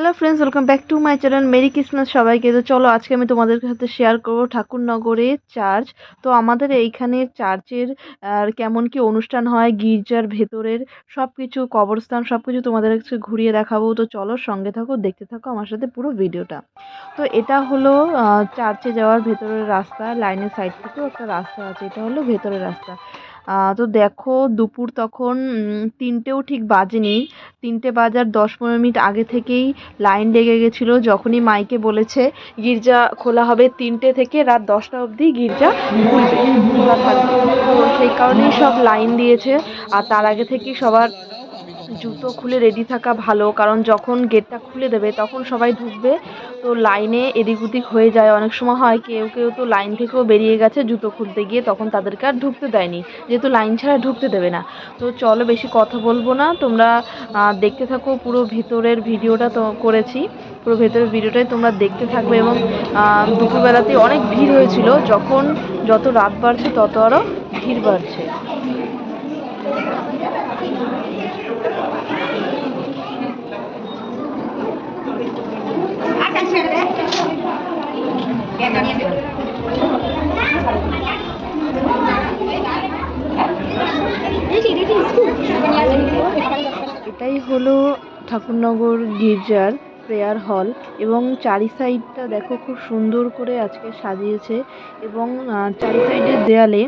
Hello friends welcome back to my channel merry Christmas সবাইকে। তো চলো, আজকে আমি তোমাদের সাথে শেয়ার করব ঠাকুরনগরে চার্চ তো আমাদের এইখানে চার্চের আর কেমন কি অনুষ্ঠান হয়, গির্জার ভেতরের সব কিছু কবরস্থান সব কিছু তোমাদের কাছে ঘুরিয়ে দেখাবো। তো চলো, সঙ্গে থাকো, দেখতে থাকো আমার সাথে পুরো ভিডিওটা। তো এটা হলো চার্চে যাওয়ার ভেতরের রাস্তা লাইনের সাইড থেকেও একটা রাস্তা আছে। এটা হলো ভেতরের রাস্তা। তো দেখো দুপুর তখন তিনটেও ঠিক বাজেনি। তিনটে বাজার দশ পনেরো মিনিট আগে থেকেই লাইন লেগে গেছিল। যখনই মাইকে বলেছে, গির্জা খোলা হবে তিনটে থেকে রাত দশটা অবধি গির্জা খুলবে। খোলা থাকবে তো সেই কারণেই সব লাইন দিয়েছে। আর তার আগে থেকেই সবার জুতো খুলে রেডি থাকা ভালো, কারণ যখন গেটটা খুলে দেবে তখন সবাই ঢুকবে। তো লাইনে এদিক ওদিক হয়ে যায়। অনেক সময় হয় কেউ কেউ তো লাইন থেকেও বেরিয়ে গেছে জুতো খুলতে গিয়ে, তখন তাদেরকে আর ঢুকতে দেয়নি। যেহেতু লাইন ছাড়া ঢুকতে দেবে না। তো চলো বেশি কথা বলব না। তোমরা দেখতে থাকো পুরো ভিতরের ভিডিওটা তো করেছি। পুরো ভেতরের ভিডিওটাই তোমরা দেখতে থাকবে এবং দুপুরবেলাতে অনেক ভিড় হয়েছিল। যখন যত রাত বাড়ছে তত আরও ভিড় বাড়ছে। এটাই হলো ঠাকুরনগর গির্জার প্রেয়ার হল এবং চারি সাইডটা দেখো খুব সুন্দর করে আজকে সাজিয়েছে এবং চারি সাইডের দেয়ালে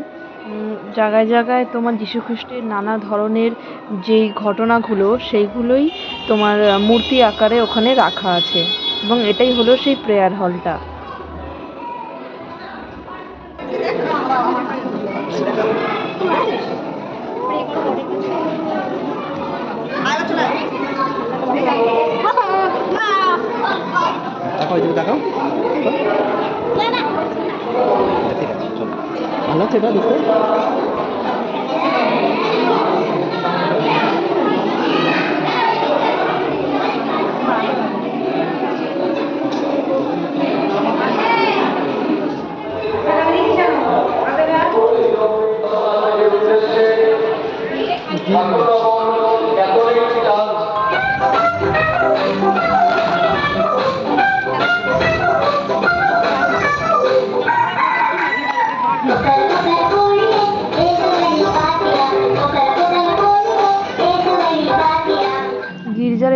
জায়গায় জায়গায় তোমার যীশুখ্রিস্টের নানা ধরনের যেই ঘটনাগুলো সেইগুলোই তোমার মূর্তি আকারে ওখানে রাখা আছে এবং এটাই হলো সেই প্রেয়ার হলটা তাকাও এদিকে তাকাও ঠিক ভালো আছে দেখতে? গির্জার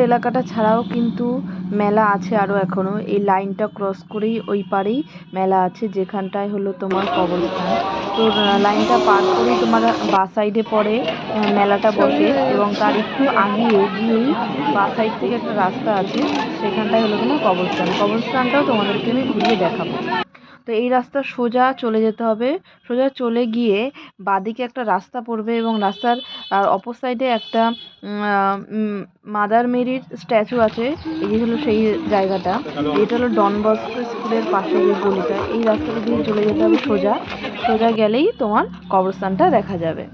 এলাকাটা ছাড়াও কিন্তু মেলা আছে আরও এখনও এই লাইনটা ক্রস করেই ওই পারেই মেলা আছে যেখানটায় হলো তোমার কবরস্থান। তো লাইনটা পার করেই তোমার বা সাইডে পড়ে আহ, মেলাটা বসে এবং তার একটু আগিয়ে গিয়েই বা সাইড থেকে একটা রাস্তা আছে সেখানটায় হলো তোমার কবরস্থান। কবরস্থানটাও তোমাদেরকে আমি ঘুরিয়ে দেখাবো। তো এই রাস্তা সোজা চলে যেতে হবে। সোজা চলে গিয়ে বাদিকে একটা রাস্তা পড়বে এবং রাস্তার অপর সাইডে একটা মাদার মেরির স্ট্যাচু আছে। এই হলো সেই জায়গাটা। এটা হলো ডন বস্কো স্কুলের পাশে যে গলিটা। এই রাস্তাটা দিয়ে চলে যেতে হবে সোজা। সোজা গেলেই তোমার কবরস্থানটা দেখা যাবে।